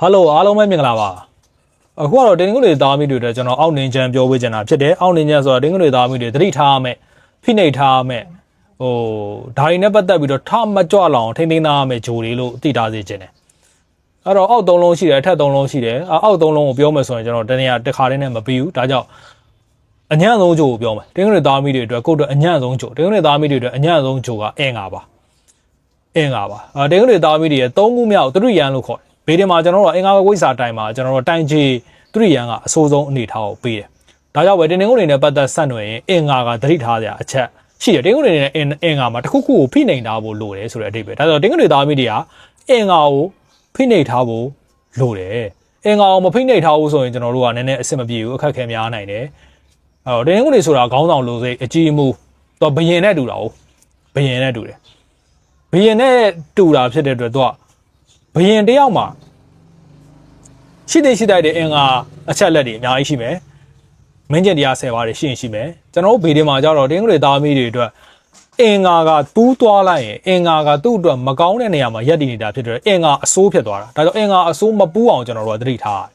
ဟယ်လိုအားလုံးပဲမင်္ဂလာပါအခုကတော့တင်းငွေတွေသားမိတွေအတွက်ကျွန်တော်အောက်နေချမ်းပြောဝေးချင်တာဖြစ်တယ်အောက်နေချမ်းဆိုတာတင်းငွေတွေသားမိတွေသတိထားရမယ်ဖိနှိပ်ထားရမယ်ဟိုဒါတွေနဲ့ပတ်သက်ပြီးတော့ထမကြွလောင်ထိမ့်သိမ်းသားရမယ်ဂျိုတွေလို့သိထားစေချင်တယ်အဲ့တော့အောက်သုံးလုံးရှိတယ်အထက်သုံးလုံးရှိတယ်အောက်သုံးလုံးကိုပြောမယ်ဆိုရင်ကျွန်တော်တနေ့တစ်ခါတည်းနဲ့မပြီးဘူးဒါကြောင့်အညံ့ဆုံးဂျိုကိုပြောမယ်တင်းငွေသားမိတွေအတွက်ကိုယ့်အတွက်အညံ့ဆုံးဂျိုတင်းငွေသားမိတွေအတွက်အညံ့ဆုံးဂျိုကအင်္ဂါပါအင်္ဂါပါအဲတင်းငွေသားမိတွေရဲ့သုံးခုမြောက်သတိရန်လို့ခေါ်တယ် ဘေးတင်မှာကျွန်တော်တို့ကအင်္ဂါဝိစာတိုင်မှာကျွန်တော်တို့တိုင်ချီသူရိယန်ကအဆိုးဆုံးအနေထားကိုပေးတယ်။ဒါကြောင့်ပဲတင်းတင်းကုန်တွေနဲ့ပတ်သက်ဆက်နွယ်ရင်အင်္ဂါကသတိထားစရာအချက်ရှိတယ်။တင်းကုန်တွေနဲ့အင်အင်္ဂါမှာတစ်ခုခုကိုဖိနှိမ်ထားဖို့လိုတယ်ဆိုတဲ့အဓိပ္ပာယ်။ဒါဆိုတော့တင်းကုန်တွေသားမိတွေကအင်္ဂါကိုဖိနှိမ်ထားဖို့လိုတယ်။အင်္ဂါကိုမဖိနှိမ်ထားဘူးဆိုရင်ကျွန်တော်တို့ကနည်းနည်းအဆင်မပြေဘူးအခက်အခဲများနိုင်တယ်။အဲတော့တင်းတင်းကုန်တွေဆိုတာခေါင်းဆောင်လိုစိတ်အကြီးအမှုတော့ဘယင်နဲ့တူတာ哦ဘယင်နဲ့တူတယ်။ဘယင်နဲ့တူတာဖြစ်တဲ့အတွက်သူက ဘယင်တယောက်မှာရှိတဲ့ရှိတဲ့တဲ့အင်္ဂါအချက်လက်တွေအများကြီးရှိမယ်မင်းကျင်တရား10ပါးတွေရှိရင်ရှိမယ်ကျွန်တော်တို့ဘေးဒီမှာကြတော့တင်းကလေးသားမီးတွေအတွက်အင်္ဂါကတူးသွားလိုက်ရင်အင်္ဂါကသူ့အတွက်မကောင်းတဲ့နေရာမှာရက်တည်နေတာဖြစ်တယ်အင်္ဂါအဆိုးဖြစ်သွားတာဒါကြောင့်အင်္ဂါအဆိုးမပူးအောင်ကျွန်တော်တို့ကသတိထားရတယ်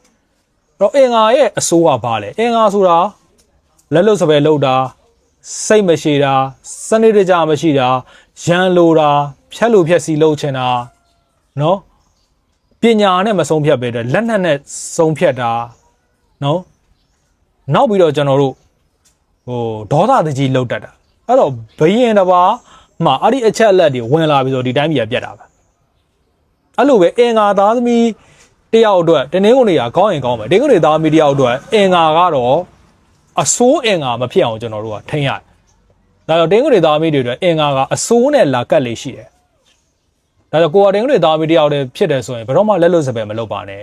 အဲ့တော့အင်္ဂါရဲ့အဆိုးကဘာလဲအင်္ဂါဆိုတာလက်လွတ်စပယ်လောက်တာစိတ်မရှိတာစနစ်တကျမရှိတာရန်လိုတာဖြက်လို့ဖြက်စီလုပ်ချင်တာနော် ပညာနဲ့မဆုံးဖြတ်ပဲတဲ့လက်နက်နဲ့ဆုံးဖြတ်တာနော်နောက်ပြီးတော့ကျွန်တော်တို့ဟိုဒေါသတကြီးလောက်တတ်တာအဲ့တော့ဘယင်တစ်ပါးမှာအဲ့ဒီအချက်အလက်တွေဝင်လာပြီဆိုဒီတိုင်းပြည်ကပြတ်တာပဲအဲ့လိုပဲအင်္ဂါသားသမီးတယောက်အတွက်တနင်္ဂနွေကကောင်းရင်ကောင်းမယ်တင်းငွေသားသမီးတယောက်အတွက်အင်္ဂါကတော့အဆိုးအင်္ဂါမဖြစ်အောင်ကျွန်တော်တို့ကထိန်းရတယ်ဒါကြောင့်တင်းငွေသားသမီးတွေအတွက်အင်္ဂါကအဆိုးနဲ့လာကတ်လေးရှိတယ် ဒါကြောင့်ကိုယ်အတင်းတွေသားမီတယောက်တည်းဖြစ်တယ်ဆိုရင်ဘယ်တော့မှလက်လွတ်စပယ်မလုပ်ပါနဲ့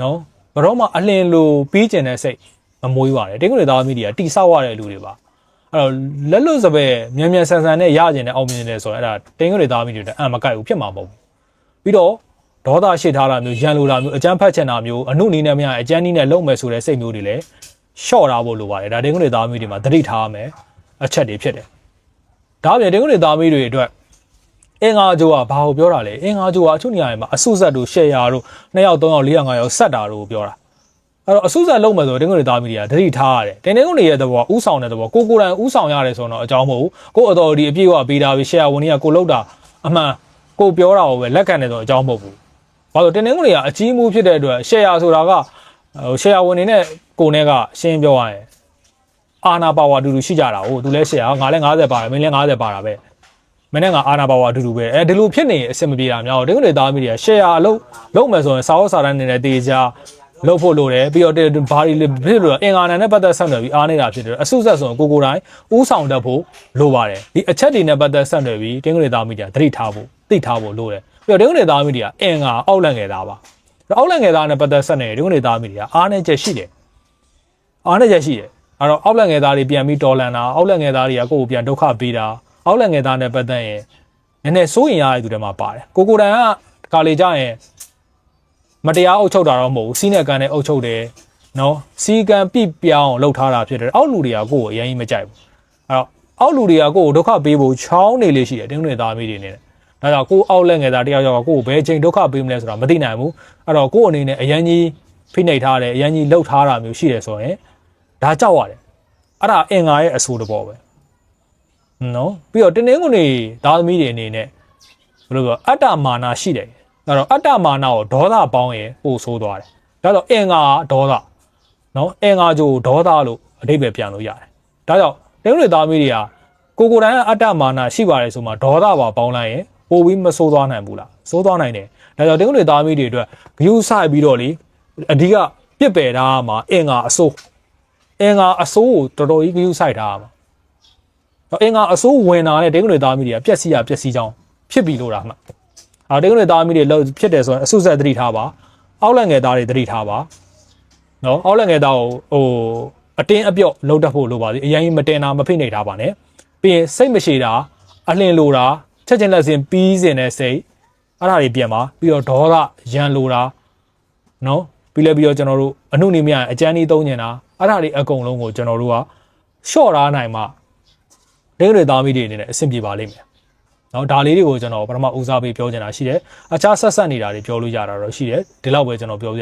နော်ဘယ်တော့မှအလင်းလိုပြီးကျင်တဲ့စိတ်မမွေးပါနဲ့တင်းတွေသားမီတွေကတိဆောက်ရတဲ့လူတွေပါအဲ့တော့လက်လွတ်စပယ်မြန်မြန်ဆန်ဆန်နဲ့ရကျင်တဲ့အောင်မြင်တယ်ဆိုရင်အဲ့ဒါတင်းတွေသားမီတွေအံမကိုက်ဘူးဖြစ်မှာမဟုတ်ဘူးပြီးတော့ဒေါသရှိထားတာမျိုးရန်လိုတာမျိုးအကြမ်းဖက်ချင်တာမျိုးအနုနီးနဲ့မရအကြမ်းနီးနဲ့လုံမယ်ဆိုတဲ့စိတ်မျိုးတွေလည်းရှော့ထားဖို့လိုပါတယ်ဒါတင်းတွေသားမီတွေမှာသတိထားရမယ်အချက်တွေဖြစ်တယ်ဒါအပြင်တင်းတွေသားမီတွေအတွက် အင်္ဂါဂျိုးကဘာကိုပြောတာလဲအင်္ဂါဂျိုးကအချုနေရာတွေမှာအဆုဆက်တို့ရှယ်ယာတို့2ယောက်3ယောက်4ယောက်5ယောက်ဆက်တာတို့ပြောတာအဲ့တော့အဆုဆက်လုံးမယ်ဆိုတင်းကုန်တွေသားမိတွေကဒတိထားရတယ်တင်းတင်းကုန်တွေရဲ့သဘောဥဆောင်တဲ့သဘောကိုကိုယ်တိုင်ဥဆောင်ရတယ်ဆိုတော့အကြောင်းမဟုတ်ဘူးကိုအတော်ဒီအပြည့်အဝပေးတာပဲရှယ်ယာဝန်ကြီးကကိုလောက်တာအမှန်ကိုပြောတာကိုပဲလက်ခံတယ်ဆိုတော့အကြောင်းမဟုတ်ဘူးဘာလို့တင်းတင်းကုန်တွေကအကြီးမှုဖြစ်တဲ့အတွက်ရှယ်ယာဆိုတာကဟိုရှယ်ယာဝန်နေနဲ့ကိုနဲ့ကရှင်းပြောရရင်အာနာပါဝါတူတူရှိကြတာဟုတ်သူလဲရှယ်ယာငါလဲ90ပါတယ်မင်းလဲ90ပါတာပဲ မင်းနဲ့ငါအာနာပါဝါအတူတူပဲအဲဒီလိုဖြစ်နေအဆင်မပြေတာများတော့တင်းကုန်တွေသားမိတွေက share အလုပ်လုပ်မယ်ဆိုရင်စာအုပ်စာတမ်းနေတဲ့တေချာလုပ်ဖို့လိုတယ်ပြီးတော့ဘာတွေဖြစ်လို့အင်္ဂါနံနဲ့ပတ်သက်ဆက်နွယ်ပြီးအားနေတာဖြစ်တယ်အဆုဆက်ဆိုရင်ကိုကိုတိုင်းဥဆောင်တတ်ဖို့လိုပါတယ်ဒီအချက်တွေနဲ့ပတ်သက်ဆက်နွယ်ပြီးတင်းကုန်တွေသားမိတွေကသတိထားဖို့သိထားဖို့လိုတယ်ပြီးတော့တင်းကုန်တွေသားမိတွေကအင်္ဂါအောက်လန့်ငယ်သားပါအောက်လန့်ငယ်သားနဲ့ပတ်သက်ဆက်နေတင်းကုန်တွေသားမိတွေကအားနေချက်ရှိတယ်အားနေချက်ရှိတယ်အဲ့တော့အောက်လန့်ငယ်သားတွေပြန်ပြီးတော်လန်တာအောက်လန့်ငယ်သားတွေကကိုယ့်ကိုပြန်ဒုက္ခပေးတာ အောက်လက်ငယ်သားနဲ့ပတ်သက်ရင်နည်းနည်းစိုးရင်ရတဲ့သူတွေမှာပါတယ်ကိုကိုတန်ကတခါလေကြာရင်မတရားအုပ်ချုပ်တာတော့မဟုတ်ဘူးစီးနဲ့ကန်နဲ့အုပ်ချုပ်တယ်နော်စီကံပြပြောင်းလှုပ်ထားတာဖြစ်တယ်အောက်လူတွေကကိုယ့်ကိုအရင်ကြီးမကြိုက်ဘူးအဲ့တော့အောက်လူတွေကကိုယ့်ကိုဒုက္ခပေးဖို့ချောင်းနေလေးရှိတယ်တင်းတွေသားမိတွေနေတယ်ဒါကြောင့်ကိုယ်အောက်လက်ငယ်သားတယောက်ယောက်ကကိုယ်ကိုဘယ်ချိန်ဒုက္ခပေးမလဲဆိုတာမသိနိုင်ဘူးအဲ့တော့ကိုယ့်အနေနဲ့အရင်ကြီးဖိနှိပ်ထားတယ်အရင်ကြီးလှုပ်ထားတာမျိုးရှိတယ်ဆိုရင်ဒါကြောက်ရတယ်အဲ့ဒါအင်္ဂါရဲ့အဆိုးတဘောပဲ နော်ပြီးတော့တင်းတင်းကုန်တွေသားသမီးတွေအနေနဲ့ဘယ်လိုပြောအတ္တမာနရှိတယ်အဲ့တော့အတ္တမာနကိုဒေါသပေါင်းရင်ပို့ဆိုးသွားတယ်ဒါတော့အင်္ဂါဒေါသနော်အင်္ဂါကြိုဒေါသလို့အဓိပ္ပာယ်ပြန်လို့ရတယ်ဒါကြောင့်တင်းတွေသားသမီးတွေကကိုကိုယ်တိုင်ကအတ္တမာနရှိပါတယ်ဆိုမှဒေါသပါပေါင်းလိုက်ရင်ပိုပြီးမဆိုးသွားနိုင်ဘူးလားဆိုးသွားနိုင်တယ်ဒါကြောင့်တင်းတွေသားသမီးတွေအတွက်ဂယုဆိုင်ပြီးတော့လေအဓိကပြစ်ပယ်ထားမှာအင်္ဂါအဆိုးအင်္ဂါအဆိုးကိုတော်တော်ကြီးဂယုဆိုင်ထားမှာ အင်္ဂါအစိုးဝင်တာနဲ့ဒိန်းကနေသားမိတွေကပြက်စီရပြက်စီကြောင်းဖြစ်ပြီလို့တာမှအာဒိန်းကနေသားမိတွေလောက်ဖြစ်တယ်ဆိုရင်အဆုဆက်သတိထားပါအောက်လက်ငယ်သားတွေသတိထားပါနော်အောက်လက်ငယ်သားကိုဟိုအတင်းအပြော့လှုပ်တတ်ဖို့လိုပါသေးအရင်မတင်တာမဖိနေထားပါနဲ့ပြီးရင်စိတ်မရှိတာအလင်းလိုတာချက်ချင်းလက်စင်ပြီးစင်တဲ့စိတ်အဲ့ဒါတွေပြန်ပါပြီးတော့ဒေါသရန်လိုတာနော်ပြီးလဲပြီးတော့ကျွန်တော်တို့အနုနေမြအကျန်းကြီးသုံးညင်တာအဲ့ဒါတွေအကုန်လုံးကိုကျွန်တော်တို့ကရှော့ထားနိုင်မှ မိန်းကလေးသားမီးတွေအနေနဲ့အဆင်ပြေပါလိမ့်မယ်။နော်ဒါလေးတွေကိုကျွန်တော်ပထမဦးစားပေးပြောချင်တာရှိတယ်။အခြားဆက်ဆက်နေတာတွေပြောလို့ရတာတော့ရှိတယ်။ဒီလောက်ပဲကျွန်တော်ပြောပြ